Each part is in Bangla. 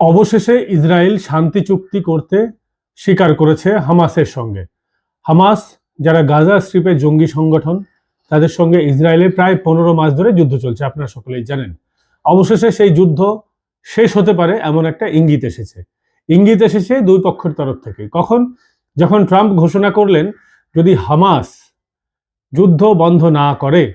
অবশেষে ইসরায়েল শান্তি চুক্তি করতে স্বীকার করেছে হামাসের সঙ্গে। হামাস, যারা গাজা স্ট্রিপের জঙ্গি সংগঠন, তাদের সঙ্গে ইসরায়েলের প্রায় পনেরো মাস ধরে যুদ্ধ চলছে, আপনারা সকলেই জানেন। অবশেষে সেই যুদ্ধ শেষ হতে পারে এমন একটা ইঙ্গিত এসেছে। ইঙ্গিত এসেছে দুই পক্ষের তরফ থেকে। কখন? যখন ট্রাম্প ঘোষণা করলেন, যদি হামাস যুদ্ধ বন্ধ না করে,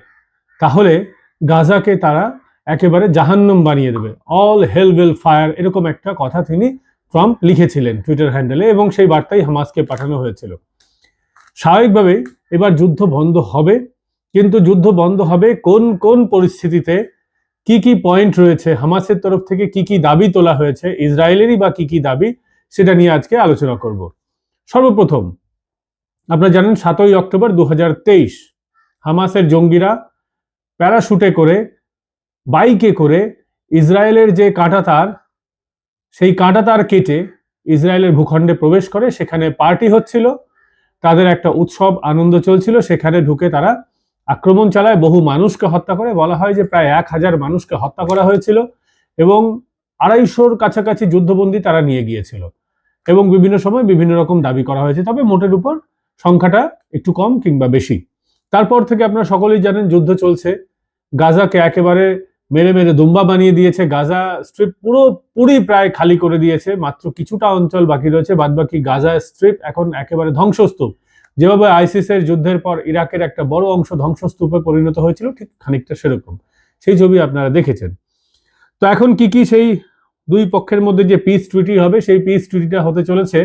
তাহলে গাজাকে তারা একেবারে জাহান্নম বানিয়ে দেবে। অল হেল উইল ফায়ার এরকম একটা কথা তিনি ট্রাম্প লিখেছিলেন টুইটার হ্যান্ডেলে এবং সেই বার্তাই হামাসকে পাঠানো হয়েছিল। স্বাভাবিকভাবেই এবার যুদ্ধ বন্ধ হবে, কিন্তু যুদ্ধ বন্ধ হবে কোন কোন পরিস্থিতিতে, কি কি পয়েন্ট রয়েছে, হামাসের তরফ থেকে কি কি দাবি তোলা হয়েছে, ইসরায়েলেরই বা কি কি দাবি, সেটা নিয়ে আজকে আলোচনা করব। সর্বপ্রথম, আপনারা জানেন সাতই অক্টোবর দু হাজার তেইশ, হামাসের জঙ্গিরা প্যারাশুটে করে বাইকে করে ইসরায়েলের যে কাঁটাতার সেই কাঁটাতার কেটে ইসরায়েলের ভূখণ্ডে প্রবেশ করে, সেখানে পার্টি হচ্ছিল। তাদের একটা উৎসব, আনন্দ চলছিল। সেখানে ঢুকে তারা আক্রমণ চালায়। বহু মানুষকে হত্যা করে। বলা হয় যে প্রায় এক হাজার মানুষকে হত্যা করা হয়েছিল এবং আড়াইশোর কাছাকাছি যুদ্ধবন্দী তারা নিয়ে গিয়েছিল এবং বিভিন্ন সময় বিভিন্ন রকম দাবি করা হয়েছে। তবে মোটের উপর সংখ্যাটা একটু কম কিংবা বেশি। তারপর থেকে আপনারা সকলেই জানেন, যুদ্ধ চলছে। গাজাকে একেবারে মেরে মেরে দুম্বা বানিয়ে দিয়েছে। গাজা স্ট্রিপ পুরো পুরি প্রায় খালি করে দিয়েছে। মাত্র কিছুটা অঞ্চল বাকি রয়েছে, বাদবাকি গাজা স্ট্রিপ এখন একেবারে ধ্বংসস্তূপ। যেভাবে আইসিসের যুদ্ধের পর ইরাকের একটা বড় অংশ ধ্বংসস্তূপে পরিণত হয়েছিল, ঠিক খানিকটা সেরকম। সেই ছবি আপনারা দেখেছেন। তো এখন কি কি সেই দুই পক্ষের মধ্যে যে পিস ট্রিটি হবে, সেই পিস ট্রিটিটা হতে চলেছে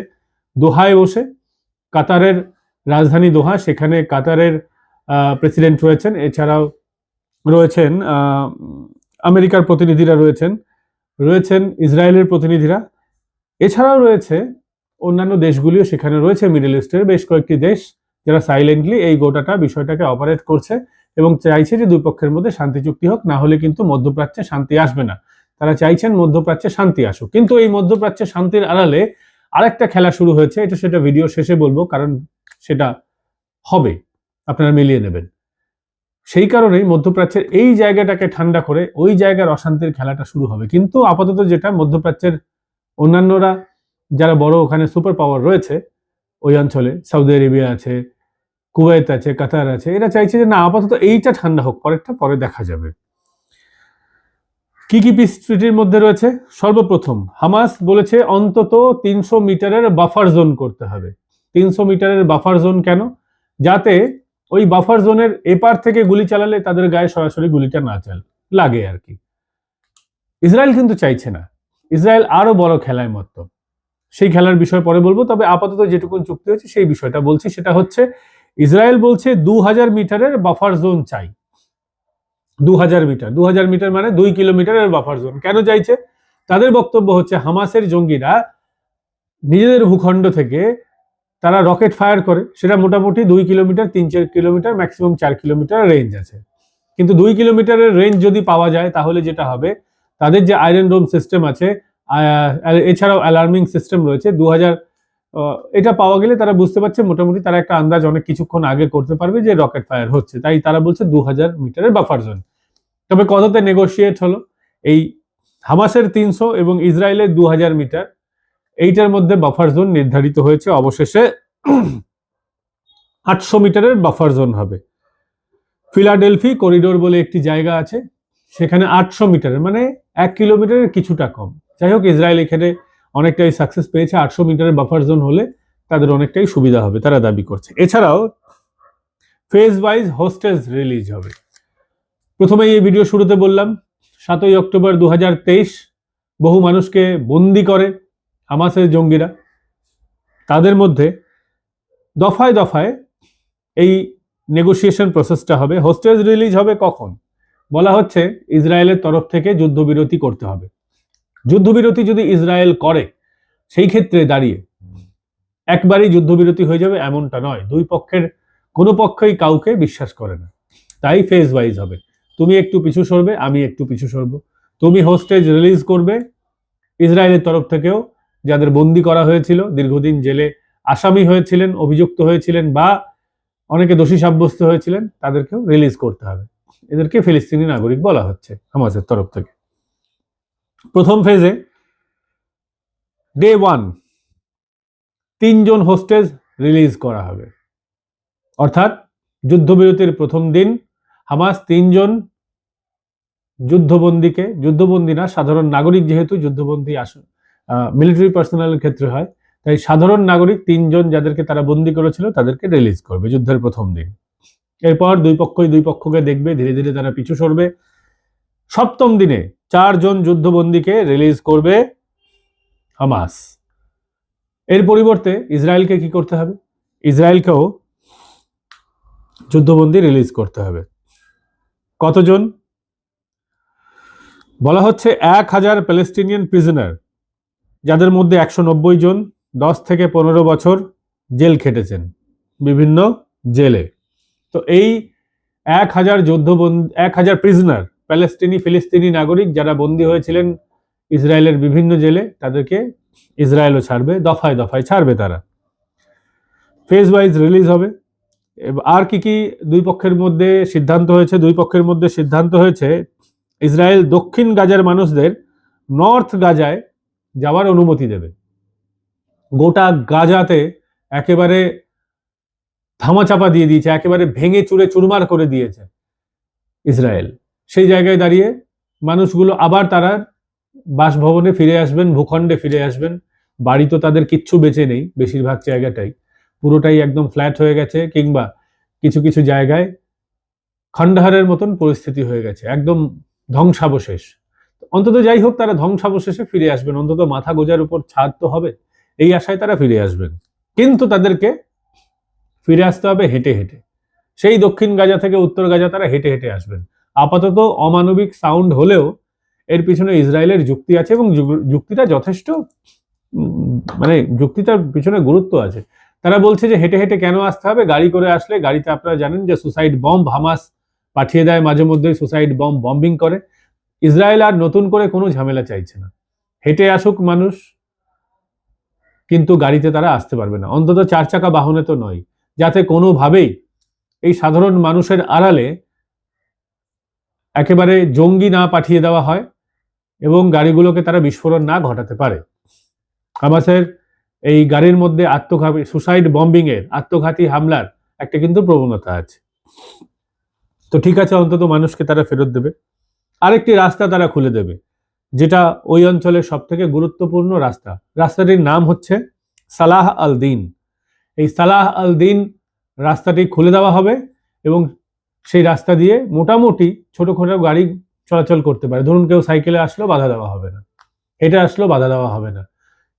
দোহায় বসে। কাতারের রাজধানী দোহা, সেখানে কাতারের প্রেসিডেন্ট রয়েছেন। এছাড়াও রয়েছেন আমেরিকার প্রতিনিধিরা রয়েছেন রয়েছেন ইসরায়েলের প্রতিনিধিরা। এছাড়াও রয়েছে অন্যান্য দেশগুলিও, সেখানে রয়েছে মিডল ইস্টের বেশ কয়েকটি দেশ যারা সাইলেন্টলি এই গোটাটা বিষয়টাকে অপারেট করছে এবং চাইছে যে দুই পক্ষের মধ্যে শান্তি চুক্তি হোক, না হলে কিন্তু মধ্যপ্রাচ্যে শান্তি আসবে না। তারা চাইছেন মধ্যপ্রাচ্যে শান্তি আসুক। কিন্তু এই মধ্যপ্রাচ্যে শান্তির আড়ালে আরেকটা খেলা শুরু হয়েছে, এটা সেটা ভিডিও শেষে বলব, কারণ সেটা হবে। আপনারা মিলিয়ে নেবেন। সেই কারণেই মধ্যপ্রাচ্যের এই জায়গাটাকে ঠান্ডা করে ওই জায়গার অশান্তির খেলাটা শুরু হবে। কিন্তু আপাতত যেটা মধ্যপ্রাচ্যের অন্যান্যরা, যারা বড় ওখানে সুপার পাওয়ার রয়েছে, ওই অঞ্চলে সৌদি আরেবিয়া আছে কুয়েত আছে কাতার আছে, এরা চাইছে যে না, আপাতত এইটা ঠান্ডা হোক, পরেরটা পরে দেখা যাবে। কি কি পিস ট্রিটির মধ্যে রয়েছে? সর্বপ্রথম, হামাস বলেছে অন্তত তিনশো মিটারের বাফার জোন করতে হবে। তিনশো মিটারের বাফার জোন কেন? যাতে ওই বাফার জোনের এপার থেকে গুলি চালালে তাদের গায়ে সরাসরি গুলিটা না চাল লাগে আর কি। ইসরায়েল কিন্তু চাইছে না। ইসরায়েল আরও বড় খেলায় মত্ত। সেই খেলার বিষয় পরে বলব, তবে আপাতত যেটুকু চুক্তি হয়েছে সেই বিষয়টা বলছি। সেটা হচ্ছে, ইসরায়েল বলছে দু হাজার মিটারের বাফার জোন চাই। দু হাজার মিটার। দু হাজার মিটার মানে দুই কিলোমিটারের বাফার জোন কেন চাইছে? তাদের বক্তব্য হচ্ছে হামাসের জঙ্গিরা নিজেদের ভূখণ্ড থেকে তারা রকেট ফায়ার করে, সেটা মোটামুটি দুই কিলোমিটার, তিন চার কিলোমিটার ম্যাক্সিমাম চার কিলোমিটার রেঞ্জ আছে। কিন্তু দুই কিলোমিটারের রেঞ্জ যদি পাওয়া যায়, তাহলে যেটা হবে, তাদের যে আয়রন ডোম সিস্টেম আছে এছাড়াও অ্যালার্মিং সিস্টেম রয়েছে দু হাজার এটা পাওয়া গেলে তারা বুঝতে পারছে, মোটামুটি তারা একটা আন্দাজ অনেক কিছুক্ষণ আগে করতে পারবে যে রকেট ফায়ার হচ্ছে। তাই তারা বলছে দু হাজার মিটারের বাফার জোন তবে কততে নেগোশিয়েট হলো? এই হামাসের তিনশো এবং ইসরায়েলের দু হাজার মিটার এইটার মধ্যে বাফার জোন নির্ধারিত হয়েছে। অবশেষে আটশো মিটারের বাফার জোন হবে। ফিলাডেলফি করিডোর বলে একটি জায়গা আছে। সেখানে আটশো মিটারের মানে এক কিলোমিটারের কিছুটা কম। যাই হোক, ইসরায়েল এখানে অনেকটাই সাকসেস পেয়েছে। আটশো মিটারের বাফার জোন হলে তাদের অনেকটাই সুবিধা হবে, তারা দাবি করছে। এছাড়াও ফেজ ওয়াইজ হোস্টেজ রিলিজ হবে। প্রথমে এই ভিডিও শুরুতে বললাম, সাতই অক্টোবর দু হাজার তেইশ, বহু মানুষকে বন্দি করে হামাসের জঙ্গিরা, তাদের মধ্যে দফায় দফায় এই নেগোসিয়েশন প্রসেসটা হবে। হোস্টেজ রিলিজ হবে কখন? বলা হচ্ছে ইসরায়েলের তরফ থেকে যুদ্ধবিরতি করতে হবে। যুদ্ধবিরতি যদি ইসরায়েল করে, সেই ক্ষেত্রে দাঁড়িয়ে একবারই যুদ্ধবিরতি হয়ে যাবে এমনটা নয়। দুই পক্ষের, কোনো পক্ষই কাউকে বিশ্বাস করে না। তাই ফেজ ওয়াইজ হবে। তুমি একটু পিছু সরবে, আমি একটু পিছু সরবো। তুমি হোস্টেজ রিলিজ করবে, ইসরায়েলের তরফ থেকেও যাদের বন্দি করা হয়েছিল, দীর্ঘদিন জেলে আসামি হয়েছিলেন, অভিযুক্ত হয়েছিলেন বা অনেকে দোষী সাব্যস্ত হয়েছিলেন, তাদেরকেও রিলিজ করতে হবে। এদেরকে ফিলিস্তিনি নাগরিক বলা হচ্ছে হামাসের তরফ থেকে। প্রথম ফেজে ডে ওয়ান তিনজন হোস্টেজ রিলিজ করা হবে। অর্থাৎ যুদ্ধবিরতির প্রথম দিন হামাস তিনজন যুদ্ধবন্দীকে, যুদ্ধবন্দী না, সাধারণ নাগরিক যেহেতু যুদ্ধবন্দী আস মিলিটারি পার্সোনালের ক্ষেত্রে হয়। তাই সাধারণ নাগরিক তিনজন যাদেরকে তারা বন্দি করেছিল, তাদেরকে রিলিজ করবে যুদ্ধের প্রথম দিন। এরপর দুই পক্ষই দুই পক্ষকে দেখবে, ধীরে ধীরে তারা পিছু সরবে। সপ্তম দিনে চারজন যুদ্ধবন্দীকে রিলিজ করবে হামাস। এর পরিবর্তে ইসরায়েলকে কি করতে হবে? ইসরায়েলকেও যুদ্ধবন্দী রিলিজ করতে হবে। কতজন? বলা হচ্ছে এক হাজার প্যালেস্টিনিয়ান প্রিজনার যাদের মধ্যে একশো নব্বই জন দশ থেকে পনেরো বছর জেল খেটেছেন, বিভিন্ন জেলে। তো এই এক হাজার যুদ্ধবন্দী এক হাজার প্রিজনার প্যালেস্টিনি ফিলিস্তিনি নাগরিক যারা বন্দী হয়েছিলেন ইসরায়েলের বিভিন্ন জেলে, তাদেরকে ইসরায়েলও ছাড়বে, দফায় দফায় ছাড়বে তারা। ফেজ ওয়াইজ রিলিজ হবে। আর কি কি দুই পক্ষের মধ্যে সিদ্ধান্ত হয়েছে? দুই পক্ষের মধ্যে সিদ্ধান্ত হয়েছে, ইসরায়েল দক্ষিণ গাজার মানুষদের নর্থ গাজায় যাওয়ার অনুমতি দেবে। গোটা গাজাতে একেবারে ধামাচাপা দিয়ে দিয়েছে, একেবারে ভেঙে চুরে চুরমার করে দিয়েছে ইসরায়েল। সেই জায়গায় দাঁড়িয়ে মানুষগুলো আবার তারা বাসভবনে ফিরে আসবেন, ভূখণ্ডে ফিরে আসবেন। বাড়ি তো তাদের কিচ্ছু বেঁচে নেই, বেশিরভাগ জায়গাটাই। পুরোটাই একদম ফ্ল্যাট হয়ে গেছে কিংবা কিছু কিছু জায়গায় খণ্ডহারের মতন পরিস্থিতি হয়ে গেছে, একদম ধ্বংসাবশেষ। অন্তত যাই হোক, তারা ধ্বংসাবশেষে ফিরে আসবেন। অন্তত মাথা গোজার উপর ছাদ তো হবে। এই আশায় তারা ফিরে আসবেন। কিন্তু তাদেরকে ফিরে আসতে হবে হেঁটে হেঁটে। সেই দক্ষিণ গাজা থেকে উত্তর গাজা তারা হেঁটে হেঁটে আসবেন। আপাতত অমানবিক সাউন্ড হলেও এর পিছনে ইসরায়েলের যুক্তি আছে এবং যুক্তিটা যথেষ্ট মানে যুক্তিটার পিছনে গুরুত্ব আছে। তারা বলছে যে হেঁটে হেঁটে কেন আসতে হবে? গাড়ি করে আসলে গাড়িতে আপনারা জানেন যে সুসাইড বম্ব হামাস পাঠিয়ে দেয়, মাঝে মধ্যেই সুসাইড বম্ব বম্বিং করে। ইসরায়েল আর নতুন করে কোনো ঝামেলা চাইছে না। হেঁটে আসুক মানুষ, কিন্তু গাড়িতে তারা আসতে পারবে না। অন্তত চার চাকা বাহনে তো নয়, যাতে কোনোভাবেই এই সাধারণ মানুষের আড়ালে একেবারে জঙ্গি না পাঠিয়ে দেওয়া হয় এবং গাড়িগুলোকে তারা বিস্ফোরণ না ঘটাতে পারে। হামাসের এই গাড়ির মধ্যে আত্মঘাতী, সুসাইড বম্বিং এর আত্মঘাতী হামলার একটা কিন্তু প্রবণতা আছে। তো ঠিক আছে, অন্তত মানুষকে তারা ফেরত দেবে। আরেকটি রাস্তা তারা খুলে দেবে, যেটা ওই অঞ্চলের সব থেকে গুরুত্বপূর্ণ রাস্তা। রাস্তাটির নাম হচ্ছে সালাহ আল দিন। এই সালাহ আল দিন রাস্তাটি খুলে দেওয়া হবে এবং সেই রাস্তা দিয়ে মোটামুটি ছোটখাটো গাড়ি চলাচল করতে পারে। ধরুন কেউ সাইকেলে আসলো, বাধা দেওয়া হবে না। এটা আসলো, বাধা দেওয়া হবে না।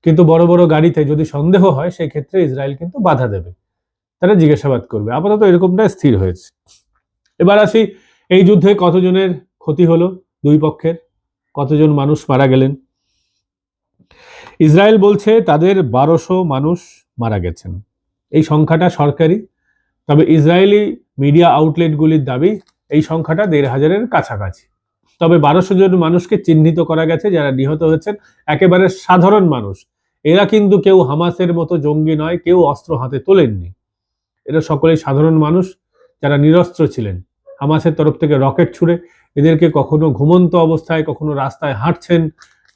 কিন্তু বড় বড় গাড়িতে যদি সন্দেহ হয় সেই ক্ষেত্রে ইসরায়েল কিন্তু বাধা দেবে। তারা জিজ্ঞাসাবাদ করবে। আপাতত এরকমটা স্থির হয়েছে। এবার আসি এই যুদ্ধে কতজনের ক্ষতি হলো দুই পক্ষের। কতজন মানুষ মারা গেলেন? ইসরায়েল বলছে তাদের বারোশো মানুষ মারা গেছেন। এই সংখ্যাটা সরকারি, তবে ইসরায়েলি মিডিয়া আউটলেটগুলির দাবি এই সংখ্যাটা দেড় হাজারের কাছাকাছি। তবে বারোশো জন মানুষকে চিহ্নিত করা গেছে যারা নিহত হয়েছেন। একেবারে সাধারণ মানুষ। এরা কিন্তু কেউ হামাসের মতো জঙ্গি নয়, কেউ অস্ত্র হাতে তোলেননি। এরা সকলেই সাধারণ মানুষ, যারা নিরস্ত্র ছিলেন। হামাসের তরফ থেকে রকেট ছুড়ে এদেরকে কখনো ঘুমন্ত অবস্থায়, কখনো রাস্তায় হাঁটছেন,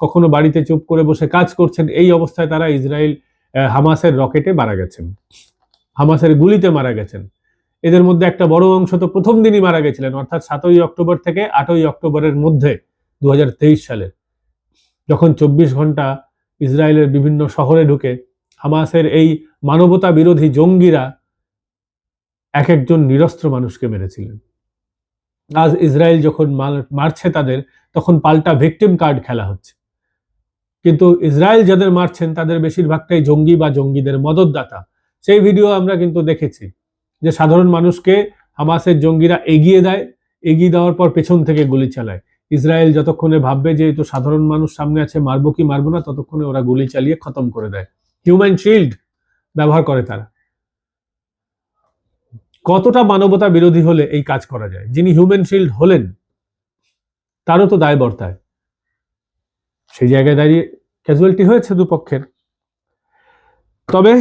কখনো বাড়িতে চুপ করে বসে কাজ করছেন, এই অবস্থায় তারা ইসরায়েল হামাসের রকেটে মারা গেছেন। হামাসের গুলিতে মারা গেছেন। এদের মধ্যে একটা বড় অংশ তো প্রথম দিনই মারা গেছিলেন, অর্থাৎ সাতই অক্টোবর থেকে আটই অক্টোবরের মধ্যে দু সালে যখন চব্বিশ ঘণ্টা ইসরায়েলের বিভিন্ন শহরে ঢুকে হামাসের এই মানবতা বিরোধী জঙ্গিরা এক একজন নিরস্ত্র মানুষকে মেরেছিলেন। আজ ইসরায়েল যখন মার- মারছে তাদের, তখন পাল্টা ভিকটিম কার্ড খেলা হচ্ছে। কিন্তু ইসরায়েল যাদের মারছেন, তাদের বেশিরভাগটাই জঙ্গি বা জঙ্গিদের মদতদাতা। সেই ভিডিও আমরা কিন্তু দেখেছি, যে সাধারণ মানুষকে হামাসের জঙ্গিরা এগিয়ে দেয়, এগিয়ে দেওয়ার পর পেছন থেকে গুলি চালায়। ইসরায়েল যতক্ষণে ভাববে যে তো সাধারণ মানুষ সামনে আছে, মারবো কি মারবো না, ততক্ষণে ওরা গুলি চালিয়ে খতম করে দেয়। হিউম্যান শিল্ড ব্যবহার করে তারা। কতটা মানবতা বিরোধী হলে এই কাজ করা যায়? যিনি হিউম্যান শিল্ড হলেন, তারও তো দায় বর্তায় সেই জায়গায় দাঁড়িয়ে ক্যাজুয়ালিটি হয়েছে দুপক্ষের। তবে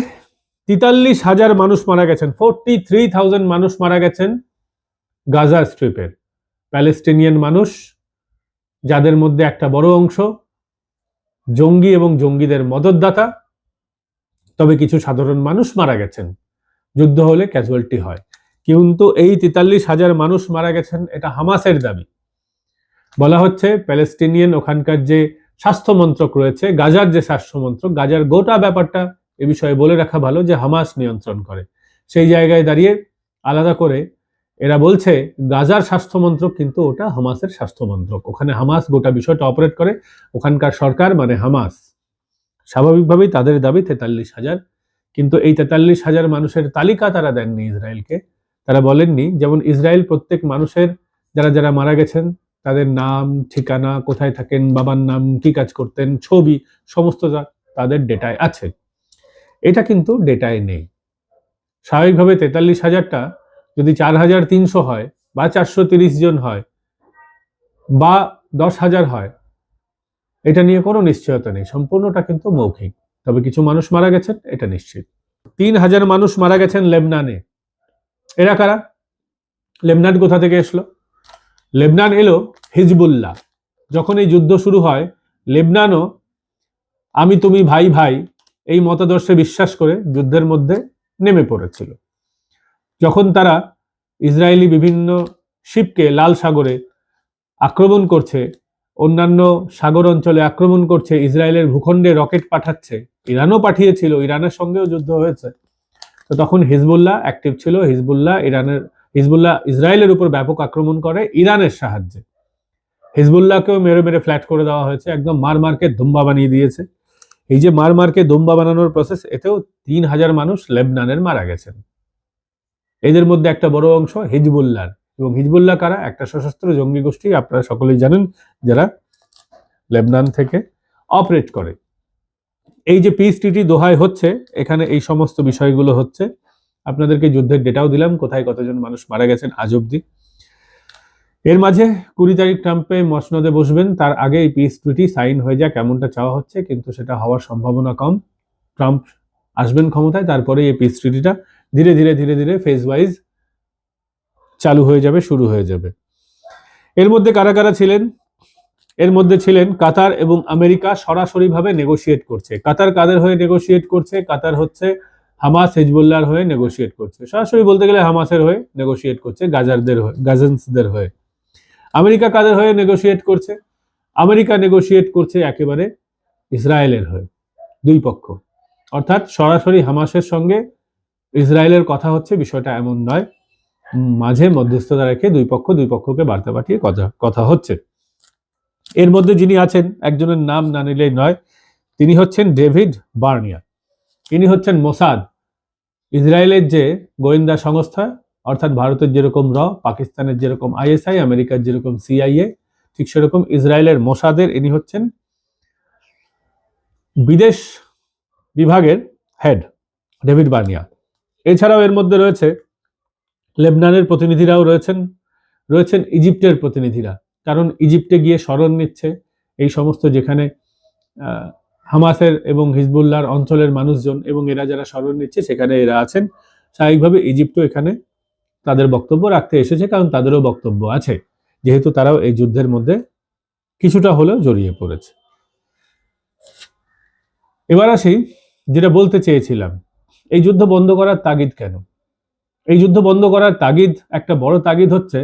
তেতাল্লিশ হাজার মানুষ মারা গেছেন ফোরটি থ্রি থাউজেন্ড মানুষ মারা গেছেন গাজা স্ট্রিপের। প্যালেস্টিনিয়ান মানুষ, যাদের মধ্যে একটা বড় অংশ জঙ্গি এবং জঙ্গিদের মদতদাতা, তবে কিছু সাধারণ মানুষ মারা গেছেন। যুদ্ধ হলে ক্যাজুয়ালিটি হয়। কিন্তু এই তেতাল্লিশ হাজার মানুষ মারা গেছেন, এটা হামাসের দাবি। বলা হচ্ছে প্যালেস্টিনিয়ান ওখানকার যে স্বাস্থ্য মন্ত্রক রয়েছে, গাজার যে স্বাস্থ্য মন্ত্রক, গাজার গোটা ব্যাপারটা এ বিষয়ে বলে রাখা ভালো যে হামাস নিয়ন্ত্রণ করে। সেই জায়গায় দাঁড়িয়ে আলাদা করে এরা বলছে, গাজার স্বাস্থ্য মন্ত্রক কিন্তু ওটা হামাসের স্বাস্থ্য মন্ত্রক। ওখানে হামাস গোটা বিষয়টা অপারেট করে, ওখানকার সরকার মানে হামাস। স্বাভাবিকভাবেই তাদের দাবি তেতাল্লিশ হাজার। কিন্তু এই তেতাল্লিশ হাজার মানুষের তালিকা তারা দেননি ইসরায়েলকে। তারা বলেননি, যেমন ইসরায়েল প্রত্যেক মানুষের, যারা যারা মারা গেছেন, তাদের নাম, ঠিকানা, কোথায় থাকেন, বাবার নাম, কি কাজ করতেন, ছবি, সমস্ত যা- তাদের ডেটায় আছে। এটা কিন্তু ডেটায় নেই। স্বাভাবিকভাবে তেতাল্লিশ হাজারটা যদি চার হাজার তিনশো হয়, বা চারশো তিরিশ জন হয়, বা দশ হাজার হয়, এটা নিয়ে কোনো নিশ্চয়তা নেই। সম্পূর্ণটা কিন্তু মৌখিক। তবে কিছু মানুষ মারা গেছেন, এটা নিশ্চিত। তিন হাজার মানুষ মারা গেছেন লেবনানে। এরা কারা? লেবনান কোথা থেকে এসলো? লেবনান এলো হিজবুল্লাহ। যখন এই যুদ্ধ শুরু হয় লেবনানও আমি তুমি ভাই ভাই এই মতাদর্শে বিশ্বাস করে যুদ্ধের মধ্যে নেমে পড়েছিল। যখন তারা ইসরায়েলি বিভিন্ন শিপকে লাল সাগরে আক্রমণ করছে, অন্যান্য সাগর অঞ্চলে আক্রমণ করছে, ইসরায়েলের ভূখণ্ডে রকেট পাঠাচ্ছে, ইরানও পাঠিয়েছিল, ইরানের সঙ্গেও যুদ্ধ হয়েছে। তো তখন হিজবুল্লাহ অ্যাক্টিভ ছিল। হিজবুল্লাহ ইরানের, হিজবুল্লাহ ইসরায়েলের উপর ব্যাপক আক্রমণ করে ইরানের সাহায্যে। হিজবুল্লাহকেও মেরে মেরে ফ্ল্যাট করে দেওয়া হয়েছে। একদম মার মারকে দুম্বা বানিয়ে দিয়েছে। এই যে মার মারকে দুম্বা বানানোর প্রসেস এতেও তিন হাজার মানুষ লেবনানের মারা গেছেন। এদের মধ্যে একটা বড় অংশ হিজবুল্লাহর। এবং হিজবুল্লাহ কারা? একটা সশস্ত্র জঙ্গি গোষ্ঠী, আপনারা সকলেই জানেন, যারা লেবনান থেকে অপারেট করে। এই যে পিস টিটি দোহাই হচ্ছে, এখানে এই সমস্ত বিষয়গুলো হচ্ছে। আপনাদেরকে যুদ্ধের ডেটাও দিলাম, কোথায় কতজন মানুষ মারা গেছেন আজ অব্দি এর মাঝে কুড়ি তারিখ ট্রাম্পে মসনদে বসবেন, তার আগে এই পিস সাইন হয়ে যাক, এমনটা চাওয়া হচ্ছে, কিন্তু সেটা হওয়ার সম্ভাবনা কম। ট্রাম্প আসবেন ক্ষমতায়, তারপরে এই পিস ধীরে ধীরে ধীরে ধীরে ফেজ ওয়াইজ চালু হয়ে যাবে, শুরু হয়ে যাবে। এর মধ্যে কারা কারা ছিলেন? এর মধ্যে ছিলেন কাতার এবং আমেরিকা সরাসরিভাবে নেগোশিয়েট করছে। কাতার কাদের হয়ে নেগোশিয়েট করছে? কাতার হচ্ছে হামাস হিজবুল্লাহর হয়ে নেগোশিয়েট করছে। সরাসরি বলতে গেলে হামাসের হয়ে নেগোশিয়েট করছে, গাজারদের হয়ে, গাজেন্সদের হয়ে। আমেরিকা কাদের হয়ে নেগোশিয়েট করছে? আমেরিকা নেগোশিয়েট করছে একেবারে ইসরায়েলের হয়ে, দুই পক্ষ। অর্থাৎ সরাসরি হামাসের সঙ্গে ইসরায়েলের কথা হচ্ছে, বিষয়টা এমন নয়। মাঝে মধ্যস্থতা রেখে দুই পক্ষ, দুই পক্ষকে বার্তা পাঠিয়ে কথা কথা হচ্ছে। এর মধ্যে যিনি আছেন, একজনের নাম না নিলেই নয়, তিনি হচ্ছেন ডেভিড বার্নিয়া ইনি হচ্ছেন মোসাদ, ইসরায়েলের যে গোয়েন্দা সংস্থা, অর্থাৎ ভারতের যেরকম র, পাকিস্তানের যেরকম আইএসআই, আমেরিকার যেরকম সিআইএ, ঠিক সেরকম ইসরায়েলের মোসাদের ইনি হচ্ছেন বিদেশ বিভাগের হেড ডেভিড বার্নিয়া এছাড়াও এর মধ্যে রয়েছে লেবনানের প্রতিনিধিরাও রয়েছেন রয়েছেন ইজিপ্টের প্রতিনিধিরা। কারণ ইজিপ্টে গিয়ে স্মরণ নিচ্ছে এই সমস্ত যেখানে হামাসের এবং হিজবুল্লাহর অঞ্চলের মানুষজন এবং এরা যারা স্মরণ নিচ্ছে সেখানে এরা আছেন। স্বাভাবিকভাবে ইজিপ্টও এখানে তাদের বক্তব্য রাখতে এসেছে কারণ তাদেরও বক্তব্য আছে। যেহেতু তারাও এই যুদ্ধের মধ্যে কিছুটা হলেও জড়িয়ে পড়েছে। এবার আসি, যেটা বলতে চেয়েছিলাম, এই যুদ্ধ বন্ধ করার তাগিদ কেন? এই যুদ্ধ বন্ধ করার তাগিদ, একটা বড় তাগিদ হচ্ছে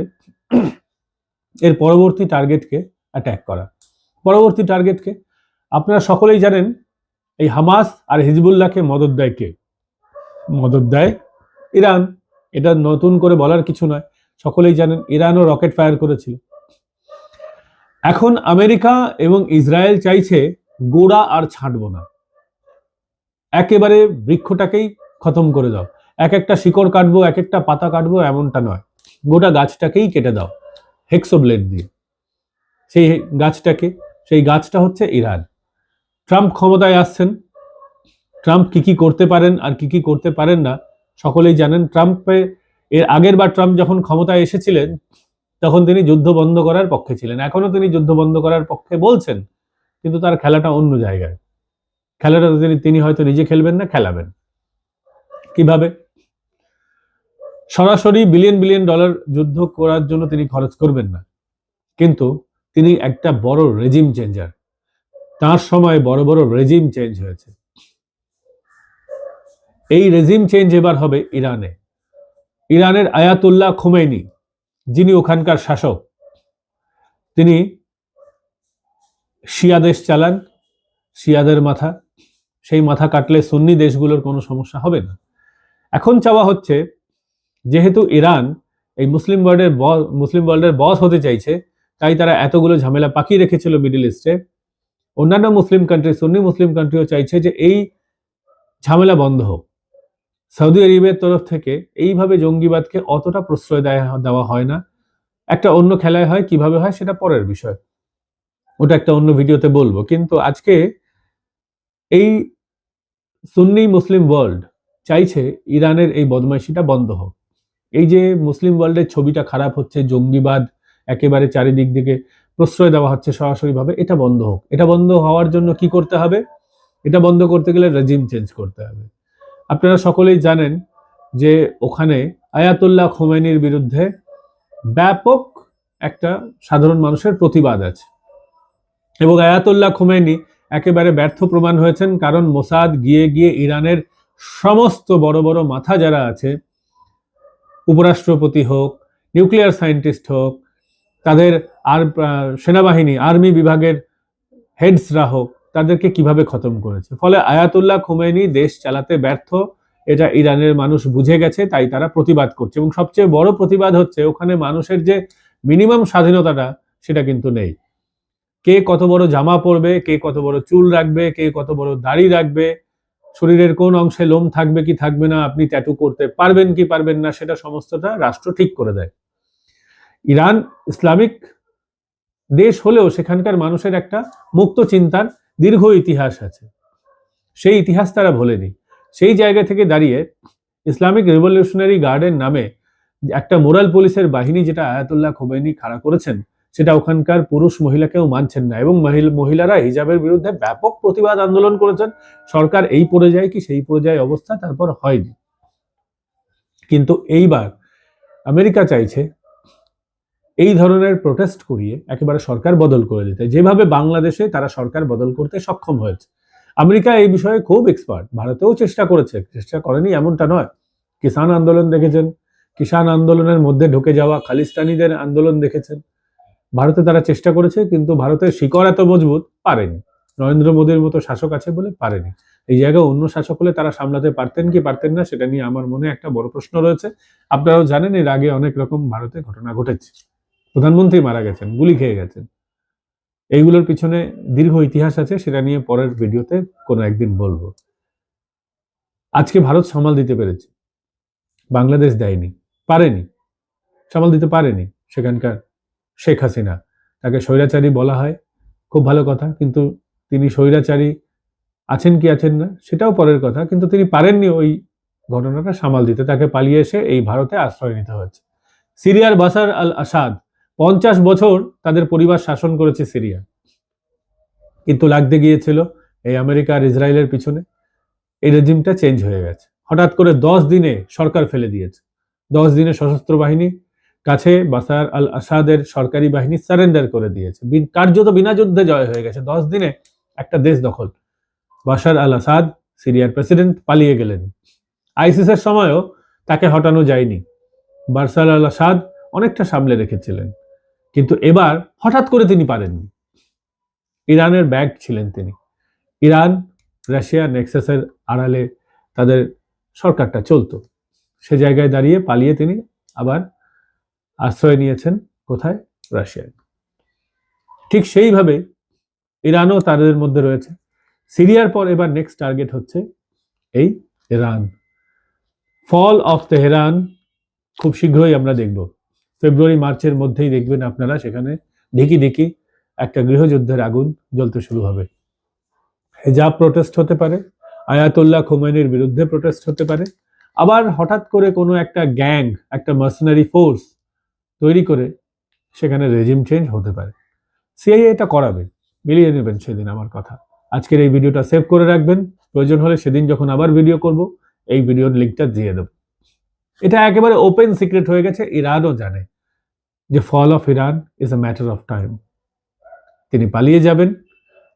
এর পরবর্তী টার্গেটকে অ্যাট্যাক করা। পরবর্তী টার্গেটকে আপনারা সকলেই জানেন এই হামাস আর হিজবুল্লাহকে মদত দেয় কে? মদত দেয় ইরান। এটা নতুন করে বলার কিছু নয়। সকলেই জানেন ইরানও রকেট ফায়ার করেছিল। এখন আমেরিকা এবং ইসরায়েল চাইছে গোড়া আর ছাঁটব না। একেবারে বৃক্ষটাকেই খতম করে দাও। এক একটা শিকড় কাটবো, এক একটা পাতা কাটবো, এমনটা নয়। গোটা গাছটাকেই কেটে দাও। হেক্সো ব্লেড দিয়ে। সেই গাছটাকে, সেই গাছটা হচ্ছে ইরান। ট্রাম্প ক্ষমতায় আসছেন। ট্রাম্প কি কি করতে পারেন আর কি কি করতে পারেন না, সকলেই জানেন। ট্রাম্পে, এর আগের বার ট্রাম্প যখন ক্ষমতায় এসেছিলেন, তখন তিনি যুদ্ধ বন্ধ করার পক্ষে ছিলেন। এখনও তিনি যুদ্ধ বন্ধ করার পক্ষে বলছেন, কিন্তু তার খেলাটা অন্য জায়গায়। খেলাটা তিনি তিনি হয়তো নিজে খেলবেন না, খেলাবেন। কীভাবে? সরাসরি বিলিয়ন বিলিয়ন ডলার যুদ্ধ করার জন্য তিনি খরচ করবেন না। কিন্তু তিনি একটা বড় রেজিম চেঞ্জার তার সময় বড় বড় রেজিম চেঞ্জ হয়েছে। এই রেজিম চেঞ্জ এবার হবে ইরানে। ইরানের আয়াতুল্লাহ খোমেনি যিনি ওখানকার শাসক, তিনি শিয়া দেশ চালান, শিয়াদের মাথা, সেই মাথা কাটলে সুন্নি দেশগুলোর কোনো সমস্যা হবে না। এখন চাওয়া হচ্ছে যেহেতু ইরান এই মুসলিম ওয়ার্ল্ডের মুসলিম ওয়ার্ল্ডের বস হতে চাইছে, তাই তারা এতগুলো ঝামেলা পাকিয়ে রেখেছিল মিডিল ইস্টে অন্যান্য মুসলিম কান্ট্রি সুন্নি মুসলিম কান্ট্রিও চাইছে যে এই ঝামেলা বন্ধ হোক। সৌদি আরবের তরফ থেকে এইভাবে জঙ্গিবাদকে অতটা প্রশ্রয় দেয়া- দেওয়া হয় না। একটা অন্য খেলায় হয়, কীভাবে হয় সেটা পরের বিষয়। ওটা একটা অন্য ভিডিওতে বলব। কিন্তু আজকে এই সুন্নি মুসলিম ওয়ার্ল্ড চাইছে ইরানের এই বদমাইশিটা বন্ধ হোক। এই যে মুসলিম ওয়ার্ল্ডের ছবিটা খারাপ হচ্ছে, জঙ্গিবাদ একেবারে চারিদিক দিকে প্রশ্রয় দেওয়া হচ্ছে সরাসরিভাবে, এটা বন্ধ হোক। এটা বন্ধ হওয়ার জন্য কি করতে হবে? এটা বন্ধ করতে গেলে রেজিম চেঞ্জ করতে হবে। আপনারা সকলেই জানেন যে ওখানে আয়াতুল্লাহ খোমেনির বিরুদ্ধে ব্যাপক একটা সাধারণ মানুষের প্রতিবাদ আছে। এবং আয়াতুল্লাহ খোমেনি একেবারে ব্যর্থ প্রমাণ হয়েছেন, কারণ মোসাদ গিয়ে গিয়ে ইরানের সমস্ত বড় বড় মাথা যারা আছে উপরাষ্ট্রপতি হোক, নিউক্লিয়ার সায়েন্টিস্ট হোক, তাদের আর সেনাবাহিনী, আর্মি বিভাগের হেডসরা হোক, তাদেরকে কীভাবে খতম করেছে? ফলে আয়াতুল্লাহ খোমেনি দেশ চালাতে ব্যর্থ। এটা ইরানের মানুষ বুঝে গেছে, তাই তারা প্রতিবাদ করছে। এবং সবচেয়ে বড় প্রতিবাদ হচ্ছে, ওখানে মানুষের যে মিনিমাম স্বাধীনতাটা, সেটা কিন্তু নেই। কে কত বড় জামা পরবে, কে কত বড় চুল রাখবে, কে কত বড় দাড়ি রাখবে শরীরের কোন অংশে লোম থাকবে কি থাকবে না, আপনি ট্যাটু করতে পারবেন কি পারবেন না, সেটা সমস্তটা রাষ্ট্র ঠিক করে দেয়। ইরান ইসলামিক দেশ হলেও সেখানকার মানুষের একটা মুক্ত চিন্তার দীর্ঘ ইতিহাস আছে। সেই ইতিহাস তারা ভোলেনি। সেই জায়গা থেকে দাঁড়িয়ে ইসলামিক রেভলিউশনারি গার্ডের নামে একটা মোরাল পুলিশের বাহিনী, যেটা আয়াতুল্লাহ খোমেনি খাড়া করেছেন সেটা ওখানকার পুরুষ মহিলাকেও মানছেন না এবং মহিল- মহিলারা হিজাবের বিরুদ্ধে ব্যাপক প্রতিবাদ আন্দোলন করেছেন। সরকার এই পর্যায়ে কি সেই পর্যায়ে অবস্থা তারপর হয়নি। কিন্তু এইবার আমেরিকা চাইছে এই ধরনের প্রোটেস্ট করিয়ে একেবারে সরকার বদল করে দিতে। যেভাবে বাংলাদেশে তারা সরকার বদল করতে সক্ষম হয়েছে। আমেরিকা এই বিষয়ে খুব এক্সপার্ট ভারতেও চেষ্টা করেছে, চেষ্টা করেনি এমনটা নয়। কিষাণ আন্দোলন দেখেছেন, কিষাণ আন্দোলনের মধ্যে ঢুকে যাওয়া খালিস্তানিদের আন্দোলন দেখেছেন ভারতে তারা চেষ্টা করেছে, কিন্তু ভারতের শিকড় এত মজবুত পারেনি। নরেন্দ্র মোদীর মতো শাসক আছে বলে পারেনি। এই জায়গায় অন্য শাসক হলে তারা সামলাতে পারতেন কি পারতেন না, সেটা নিয়ে আমার মনে একটা বড় প্রশ্ন রয়েছে। আপনারাও জানেন, এর আগে অনেক রকম ভারতে ঘটনা ঘটেছে। প্রধানমন্ত্রী মারা গেছেন, গুলি খেয়ে গেছেন। এইগুলোর পিছনে দীর্ঘ ইতিহাস আছে, সেটা নিয়ে পরের ভিডিওতে কোনো একদিন বলব। আজকে ভারত সামাল দিতে পেরেছে। বাংলাদেশ দেয়নি, পারেনি, সামাল দিতে পারেনি সেখানকার শেখ হাসিনা। তাকে স্বৈরাচারী বলা হয়। খুব ভালো কথা, কিন্তু তিনি স্বৈরাচারী আছেন কি আছেন না, সেটাও পরের কথা, কিন্তু তিনি পারেননি ওই ঘটনাটা সামাল দিতে। তাকে পালিয়ে এসে এই ভারতে আশ্রয় নিতে হয়েছে। সিরিয়ার বাসার আল আসাদ পঞ্চাশ বছর তাদের পরিবার শাসন করেছে সিরিয়া। কিন্তু লাগতে গিয়েছিল এই আমেরিকা আর ইসরায়েলের পিছনে। এই রেজিমটা চেঞ্জ হয়ে গেছে। হঠাৎ করে দশ দিনে সরকার ফেলে দিয়েছে। দশ দিনে সশস্ত্র বাহিনী কাছে বাসার আল আসাদের সরকারি বাহিনী সারেন্ডার করে দিয়েছে। কার্যত বিনা যুদ্ধে জয় হয়ে গেছে। দশ দিনে একটা দেশ দখল। বাশার আল আসাদ সিরিয়ার প্রেসিডেন্ট পালিয়ে গেলেন। আইসিসের সময়ও তাকে হটানো যায়নি। বারসাল আল আসাদ অনেকটা সামলে রেখেছিলেন। কিন্তু এবার হঠাৎ করে তিনি পারেননি। ইরানের ব্যাগ ছিলেন তিনি। ইরান, রাশিয়া, নেক্সাসের আড়ালে তাদের সরকারটা চলতো। সে জায়গায় দাঁড়িয়ে পালিয়ে তিনি আবার আশ্রয় নিয়েছেন কোথায়? রাশিয়ায়। ঠিক সেইভাবে ইরানও তাদের মধ্যে রয়েছে। সিরিয়ার পর এবার নেক্সট টার্গেট হচ্ছে এই ইরান। ফল অফ তেহরান খুব শীঘ্রই আমরা দেখব। ফেব্রুয়ারি, মার্চের মধ্যেই দেখবেন আপনারা সেখানে ঢিকি ঢিকি একটা গৃহযুদ্ধের আগুন জ্বলতে শুরু হবে। হেজাব প্রোটেস্ট হতে পারে, আয়াতুল্লাহ খোমেনির বিরুদ্ধে প্রোটেস্ট হতে পারে। আবার হঠাৎ করে কোনো একটা গ্যাং একটা মার্সনারি ফোর্স তৈরি করে সেখানে রেজিম চেঞ্জ হতে পারে। সিআইএ এটা করাবে, মিলিয়ে নেবেন সেদিন আমার কথা। আজকের এই ভিডিওটা সেভ করে রাখবেন। প্রয়োজন হলে সেদিন যখন আবার ভিডিও করব, এই ভিডিওর লিঙ্কটা দিয়ে দেবো। এটা একেবারে ওপেন সিক্রেট হয়ে গেছে, ইরানও জানে যে fall of Iran is a matter of time তিনি পালিয়ে যাবেন,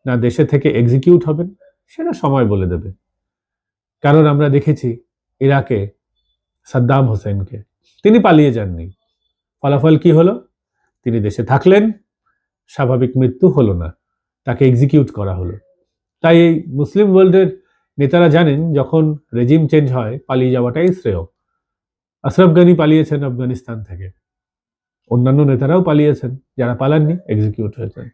না দেশে থেকে এক্সিকিউট হবেন, সেটা সময় বলে দেবে। কারণ আমরা দেখেছি ইরাকে সাদ্দাম হোসেনকে। তিনি পালিয়ে যাননি। ফলাফল কি হলো? তিনি দেশে থাকলেন, স্বাভাবিক মৃত্যু হলো না, তাকে এক্সিকিউট করা হলো। তাই এই মুসলিম ওয়ার্ল্ডের নেতারা জানেন, যখন রেজিম চেঞ্জ হয়, পালিয়ে যাওয়াটাই শ্রেয়। আশরাফ গানি পালিয়েছেন আফগানিস্তান থেকে। অন্যান্য নেতারাও পালিয়েছেন, যারা পালাননি এক্সিকিউট হয়েছেন।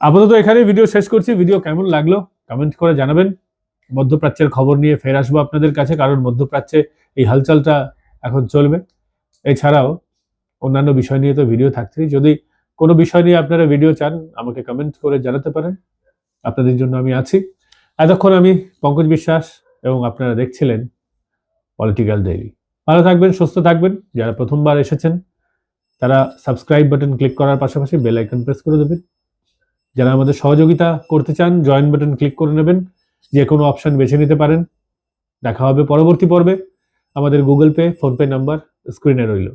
আপাতত এখানে ভিডিও শেষ করছি। ভিডিও কেমন লাগল কমেন্ট করে জানাবেন। মধ্যপ্রাচ্যের খবর নিয়ে ফের আসব আপনাদের কাছে, কারণ মধ্যপ্রাচ্যে এই হালচালটা এখন চলবে। এছাড়াও অন্যান্য বিষয় নিয়ে তো ভিডিও থাকছেই যদি কোনো বিষয় নিয়ে আপনারা ভিডিও চান, আমাকে কমেন্ট করে জানাতে পারেন। আপনাদের জন্য আমি আছি। এতক্ষণ আমি পঙ্কজ বিশ্বাস এবং আপনারা দেখছিলেন পলিটিক্যাল ডেইলি ভালো থাকবেন, সুস্থ থাকবেন। যারা প্রথমবার এসেছেন, তারা সাবস্ক্রাইব বাটন ক্লিক করার পাশাপাশি বেল আইকন প্রেস করে দেবেন। যারা আমাদের সহযোগিতা করতে চান জয়েন বাটন ক্লিক করে নেবেন। যে কোনো অপশান বেছে নিতে পারেন। দেখা হবে পরবর্তী পর্বে। আমাদের গুগল পে ফোনপে নাম্বার স্ক্রিনে রইল।